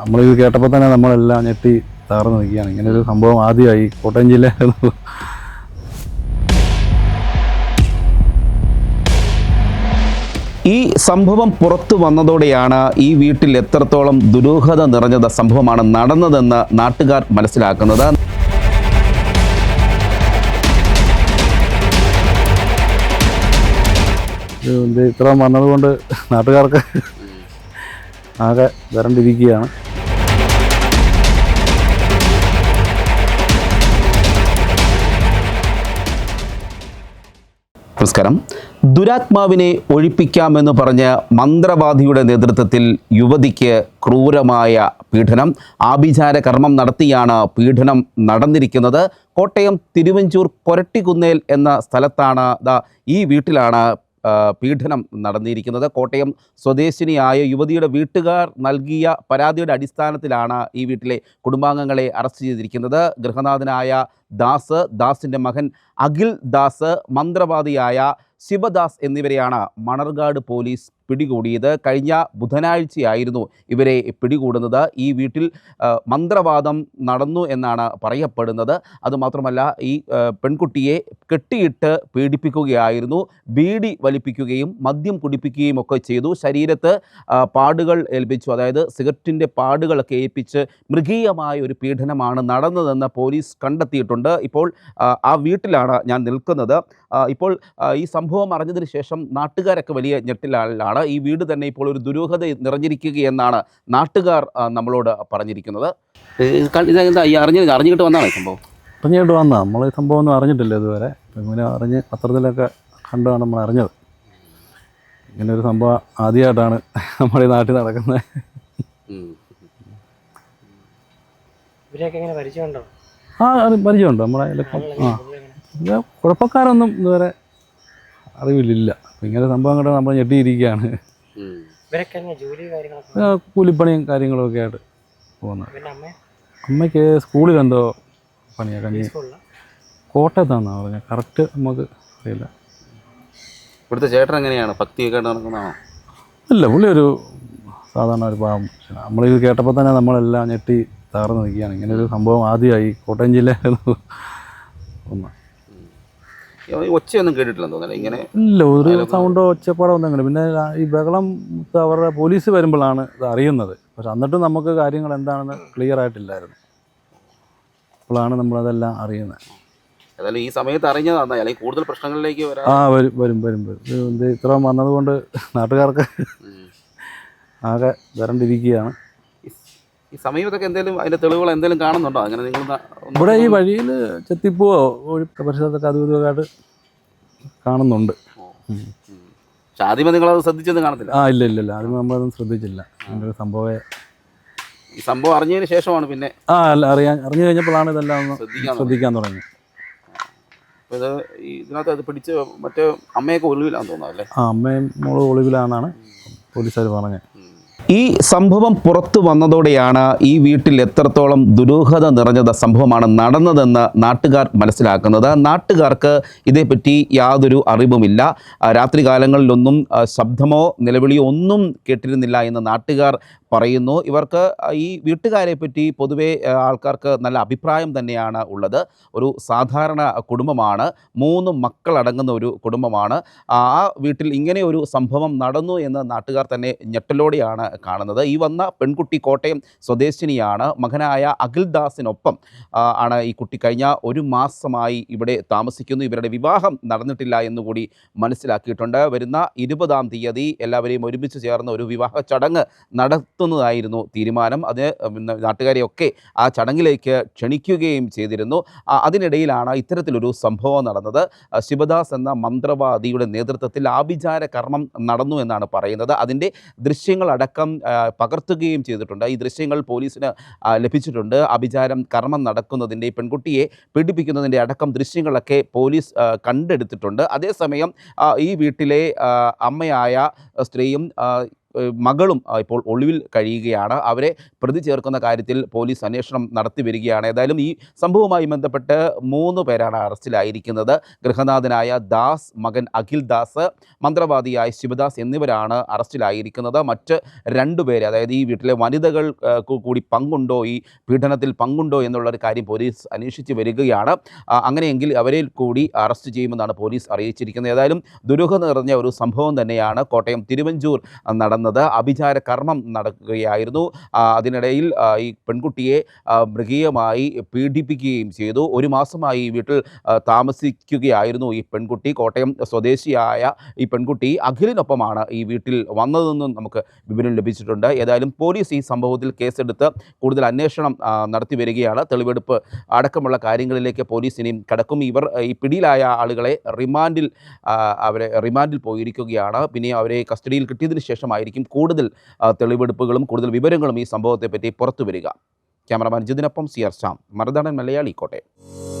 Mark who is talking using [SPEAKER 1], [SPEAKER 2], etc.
[SPEAKER 1] നമ്മളിത് കേട്ടപ്പോൾ തന്നെ നമ്മളെല്ലാം ഞെട്ടി താറന്ന് നിൽക്കുകയാണ്. ഇങ്ങനെ ഒരു സംഭവം ആദ്യമായി കോട്ടയം ജില്ലയിൽ
[SPEAKER 2] ഈ സംഭവം പുറത്തു വന്നതോടെയാണ് ഈ വീട്ടിൽ എത്രത്തോളം ദുരൂഹത നിറഞ്ഞത് സംഭവമാണ് നടന്നതെന്ന് നാട്ടുകാർ മനസ്സിലാക്കുന്നത്.
[SPEAKER 1] ഇത് ഇത്ര വന്നതുകൊണ്ട് നാട്ടുകാർക്ക് ആകെ വരണ്ടിരിക്കുകയാണ്.
[SPEAKER 2] നമസ്കാരം. ദുരാത്മാവിനെ ഒഴിപ്പിക്കാമെന്ന് പറഞ്ഞ് മന്ത്രവാദിയുടെ നേതൃത്വത്തിൽ യുവതിക്ക് ക്രൂരമായ പീഡനം. ആഭിചാര കർമ്മം നടത്തിയാണ് പീഡനം നടന്നിരിക്കുന്നത്. കോട്ടയം തിരുവഞ്ചൂർ കൊരട്ടിക്കുന്നേൽ എന്ന സ്ഥലത്താണ് ഈ വീട്ടിലാണ് പീഡനം നടന്നിരിക്കുന്നത്. കോട്ടയം സ്വദേശിനിയായ യുവതിയുടെ വീട്ടുകാർ നൽകിയ പരാതിയുടെ അടിസ്ഥാനത്തിലാണ് ഈ വീട്ടിലെ കുടുംബാംഗങ്ങളെ അറസ്റ്റ് ചെയ്തിരിക്കുന്നത്. ഗൃഹനാഥനായ ദാസ് ദാസിന്റെ മകൻ അഖിൽ ദാസ് മന്ത്രവാദിയായ ശിവദാസ് എന്നിവരെയാണ് മണർകാട് പോലീസ് പിടികൂടിയത് കഴിഞ്ഞ ബുധനാഴ്ചയായിരുന്നു. ഇവരെ പിടികൂടുന്നത്. ഈ വീട്ടിൽ മന്ത്രവാദം നടന്നു എന്നാണ് പറയപ്പെടുന്നത്. അതുമാത്രമല്ല ഈ പെൺകുട്ടിയെ കെട്ടിയിട്ട് പീഡിപ്പിക്കുകയായിരുന്നു. ബീഡി വലിപ്പിക്കുകയും മദ്യം കുടിപ്പിക്കുകയും ഒക്കെ ചെയ്തു. ശരീരത്ത് പാടുകൾ ഏൽപ്പിച്ചു. അതായത് സിഗരറ്റിന്റെ പാടുകളൊക്കെ ഏൽപ്പിച്ച് മൃഗീയമായ ഒരു പീഡനമാണ് നടന്നതെന്ന് പോലീസ് കണ്ടെത്തിയിട്ടുണ്ട്. ഇപ്പോൾ ആ വീട്ടിലാണ് ഞാൻ നിൽക്കുന്നത്. ഇപ്പോൾ ഈ സംഭവം അറിഞ്ഞതിന് ശേഷം നാട്ടുകാരൊക്കെ വലിയ ഞെട്ടിലാണ് ഈ വീട് തന്നെ ഇപ്പോൾ ഒരു ദുരൂഹത നിറഞ്ഞിരിക്കുകയെന്നാണ് നാട്ടുകാർ നമ്മളോട് പറഞ്ഞിരിക്കുന്നത്. ഇതെന്താ ഈ അറിഞ്ഞ അറിഞ്ഞിട്ട് വന്നാണ് സംഭവം?
[SPEAKER 1] അറിഞ്ഞിട്ട് വന്ന. നമ്മൾ ഈ സംഭവം ഒന്നും അറിഞ്ഞിട്ടില്ല ഇതുവരെ. ഇങ്ങനെ അറിഞ്ഞ് പത്രത്തിലൊക്കെ കണ്ടാണ് നമ്മൾ അറിഞ്ഞത്. ഇങ്ങനെ ഒരു സംഭവം ആദ്യമായിട്ടാണ് നമ്മുടെ നാട്ടിൽ നടക്കുന്നത്.
[SPEAKER 3] ഇവരെയൊക്കെ എങ്ങനെ പരിചയമുണ്ടോ?
[SPEAKER 1] ആ പരിചയമുണ്ട്. നമ്മുടെ ആ. കുഴപ്പക്കാരൊന്നും ഇതുവരെ അറിവില്ല അപ്പം ഇങ്ങനെ സംഭവം കണ്ടാൽ നമ്മൾ ഞെട്ടിയിരിക്കുകയാണ്. കൂലിപ്പണിയും കാര്യങ്ങളും ഒക്കെ ആയിട്ട് പോകുന്നത്. അമ്മയ്ക്ക് സ്കൂളിൽ എന്തോ പണിയാണ് കഞ്ഞി കോട്ടയത്താണെന്നാണ് പറഞ്ഞത് കറക്റ്റ് നമുക്ക് അറിയില്ല.
[SPEAKER 2] ഇവിടുത്തെ ചേട്ടൻ എങ്ങനെയാണ്? ഭക്തിയൊക്കെ നടക്കുന്നതാണോ?
[SPEAKER 1] അല്ല പുള്ളി ഒരു സാധാരണ ഒരു പാവം നമ്മളിത് കേട്ടപ്പോൾ തന്നെ നമ്മളെല്ലാം ഞെട്ടി താർന്നു നിൽക്കുകയാണ്. ഇങ്ങനെ ഒരു സംഭവം ആദ്യമായി കോട്ടയം ജില്ലയിൽ ഒന്ന്.
[SPEAKER 2] ഒച്ചയൊന്നും കേട്ടിട്ടില്ലെന്ന് തോന്നുന്നില്ല. ഇങ്ങനെ
[SPEAKER 1] ഇല്ല ഒരു സൗണ്ടോ ഒച്ചപ്പാടോ ഒന്നും അങ്ങനെ. പിന്നെ ഈ ബഹളം അവരുടെ പോലീസ് വരുമ്പോഴാണ് ഇത് അറിയുന്നത്. പക്ഷെ എന്നിട്ടും നമുക്ക് കാര്യങ്ങൾ എന്താണെന്ന് ക്ലിയർ ആയിട്ടില്ലായിരുന്നു. അപ്പോഴാണ് നമ്മളതെല്ലാം അറിയുന്നത്.
[SPEAKER 2] ഏതായാലും ഈ സമയത്ത് അറിഞ്ഞതാണ് അല്ലെങ്കിൽ കൂടുതൽ പ്രശ്നങ്ങളിലേക്ക് വരാം
[SPEAKER 1] ആ വരും വരും വരും വരും. ഇത് ഇത് ഇത്ര വന്നതുകൊണ്ട് നാട്ടുകാർക്ക്. ആകെ വരണ്ടിരിക്കുകയാണ്.
[SPEAKER 2] ഈ- സമീപത്തൊക്കെ എന്തെങ്കിലും അതിന്റെ തെളിവുകൾ എന്തെങ്കിലും കാണുന്നുണ്ടോ? അങ്ങനെ നിങ്ങൾ
[SPEAKER 1] ഇവിടെ ഈ വഴിയിൽ ചെത്തിപ്പൂവോ ഒരു പരിസരത്തൊക്കെ അതും ആയിട്ട് കാണുന്നുണ്ട്.
[SPEAKER 2] പക്ഷെ ആദ്യമേ നിങ്ങൾ അത് ശ്രദ്ധിച്ചൊന്നും കാണത്തില്ല?
[SPEAKER 1] ആ ഇല്ല ഇല്ല ഇല്ല. നമ്മൾ നമ്മളതൊന്നും ശ്രദ്ധിച്ചില്ല. അങ്ങനെ ഒരു സംഭവമേ
[SPEAKER 2] ഈ സംഭവം അറിഞ്ഞതിന് ശേഷമാണ് പിന്നെ
[SPEAKER 1] ആ അല്ല അറിയാൻ അറിഞ്ഞു കഴിഞ്ഞപ്പോഴാണ് ഇതെല്ലാം ഒന്ന്
[SPEAKER 2] ശ്രദ്ധിക്കാൻ
[SPEAKER 1] ശ്രദ്ധിക്കാൻ തുടങ്ങി
[SPEAKER 2] അപ്പോൾ ഇത് ഈ ഇതിനകത്ത് അത് പിടിച്ച് മറ്റേ അമ്മയൊക്കെ ഒളിവിലാന്ന് തോന്നുന്നു അല്ലേ?
[SPEAKER 1] ആ അമ്മയും മോൾ ഒളിവിലാണെന്നാണ് പോലീസുകാർ പറഞ്ഞത്.
[SPEAKER 2] ഈ സംഭവം പുറത്തു വന്നതോടെയാണ് ഈ വീട്ടിൽ എത്രത്തോളം ദുരൂഹത നിറഞ്ഞത് സംഭവമാണ് നടന്നതെന്ന് നാട്ടുകാർ മനസ്സിലാക്കുന്നത്. നാട്ടുകാർക്ക് ഇതേപ്പറ്റി യാതൊരു അറിവുമില്ല. രാത്രികാലങ്ങളിലൊന്നും ശബ്ദമോ നിലവിളിയോ ഒന്നും കേട്ടിരുന്നില്ല എന്ന് നാട്ടുകാർ പറയുന്നു. ഇവർക്ക് ഈ വീട്ടുകാരെ പറ്റി പൊതുവേ ആൾക്കാർക്ക് നല്ല അഭിപ്രായം തന്നെയാണ് ഉള്ളത്. ഒരു സാധാരണ കുടുംബമാണ്. മൂന്ന് മക്കളടങ്ങുന്ന ഒരു കുടുംബമാണ്. ആ വീട്ടിൽ ഇങ്ങനെ ഒരു സംഭവം നടന്നു എന്ന് നാട്ടുകാർ തന്നെ ഞെട്ടലോടെയാണ് കാണുന്നത്. ഈ വന്ന പെൺകുട്ടി കോട്ടയം സ്വദേശിനിയാണ്. മകനായ അഖിൽദാസിനൊപ്പം ആണ് ഈ കുട്ടി കഴിഞ്ഞ ഒരു മാസമായി ഇവിടെ താമസിക്കുന്നു. ഇവരുടെ വിവാഹം നടന്നിട്ടില്ല എന്നുകൂടി മനസ്സിലാക്കിയിട്ടുണ്ട്. വരുന്ന ഇരുപതാം തീയതി എല്ലാവരെയും ഒരുമിച്ച് ചേർന്ന് ഒരു വിവാഹ ചടങ്ങ് നടത്തുന്നതായിരുന്നു തീരുമാനം. അത് നാട്ടുകാരെയൊക്കെ ആ ചടങ്ങിലേക്ക് ക്ഷണിക്കുകയും ചെയ്തിരുന്നു. അതിനിടയിലാണ് ഇത്തരത്തിലൊരു സംഭവം നടന്നത്. ശിവദാസ് എന്ന മന്ത്രവാദിയുടെ നേതൃത്വത്തിൽ ആഭിചാര കർമ്മം നടന്നു എന്നാണ് പറയുന്നത്. അതിന്റെ ദൃശ്യങ്ങളടക്കം പകർത്തുകയും ചെയ്തിട്ടുണ്ട്. ഈ ദൃശ്യങ്ങൾ പോലീസിന് ലഭിച്ചിട്ടുണ്ട്. അഭിചാരം കർമ്മം നടക്കുന്നതിന്റെ പെൺകുട്ടിയെ പീഡിപ്പിക്കുന്നതിന്റെ അടക്കം ദൃശ്യങ്ങളൊക്കെ പോലീസ് കണ്ടെടുത്തിട്ടുണ്ട്. അതേസമയം ഈ വീട്ടിലെ അമ്മയായ സ്ത്രീയും മകളും ഇപ്പോൾ ഒളിവിൽ കഴിയുകയാണ്. അവരെ പ്രതി ചേർക്കുന്ന കാര്യത്തിൽ പോലീസ് അന്വേഷണം നടത്തി വരികയാണ്. ഏതായാലും ഈ സംഭവവുമായി ബന്ധപ്പെട്ട് മൂന്ന് പേരാണ് അറസ്റ്റിലായിരിക്കുന്നത്. ഗൃഹനാഥനായ ദാസ് മകൻ അഖിൽ ദാസ് മന്ത്രവാദിയായ ശിവദാസ് എന്നിവരാണ് അറസ്റ്റിലായിരിക്കുന്നത്. മറ്റ് രണ്ടുപേരെ അതായത് ഈ വീട്ടിലെ വനിതകൾ കൂടി പങ്കുണ്ടോ ഈ പീഡനത്തിൽ പങ്കുണ്ടോ എന്നുള്ളൊരു കാര്യം പോലീസ് അന്വേഷിച്ച് വരികയാണ്. അങ്ങനെയെങ്കിൽ അവരെ കൂടി അറസ്റ്റ് ചെയ്യുമെന്നാണ് പോലീസ് അറിയിച്ചിരിക്കുന്നത്. ഏതായാലും ദുരൂഹ നിറഞ്ഞ ഒരു സംഭവം തന്നെയാണ് കോട്ടയം തിരുവഞ്ചൂർ നടന്നത്. അഭിചാര കർമ്മം നടക്കുകയായിരുന്നു. അതിനിടയിൽ ഈ പെൺകുട്ടിയെ മൃഗീയമായി പീഡിപ്പിക്കുകയും ചെയ്തു. ഒരു മാസമായി ഈ വീട്ടിൽ താമസിക്കുകയായിരുന്നു ഈ പെൺകുട്ടി. കോട്ടയം സ്വദേശിയായ ഈ പെൺകുട്ടി അഖിലിനൊപ്പമാണ് ഈ വീട്ടിൽ വന്നതെന്നും നമുക്ക് വിവരം ലഭിച്ചിട്ടുണ്ട്. ഏതായാലും പോലീസ് ഈ സംഭവത്തിൽ കേസെടുത്ത് കൂടുതൽ അന്വേഷണം നടത്തി വരികയാണ്. തെളിവെടുപ്പ് അടക്കമുള്ള കാര്യങ്ങളിലേക്ക് പോലീസ് ഇനിയും കടക്കും. ഇവർ ഈ പിടിയിലായ ആളുകളെ റിമാൻഡിൽ അവരെ റിമാൻഡിൽ പോയിരിക്കുകയാണ്. പിന്നെ അവരെ കസ്റ്റഡിയിൽ കിട്ടിയതിന് ശേഷമായിരിക്കും കൂടുതൽ ആ, തെളിവെടുപ്പുകളും കൂടുതൽ വിവരങ്ങളും ഈ സംഭവത്തെപ്പറ്റി പുറത്തു വരിക ക്യാമറമാൻ ജിതിനൊപ്പം സി ആർ ശ്യാം. മലയാളി കോട്ടയം.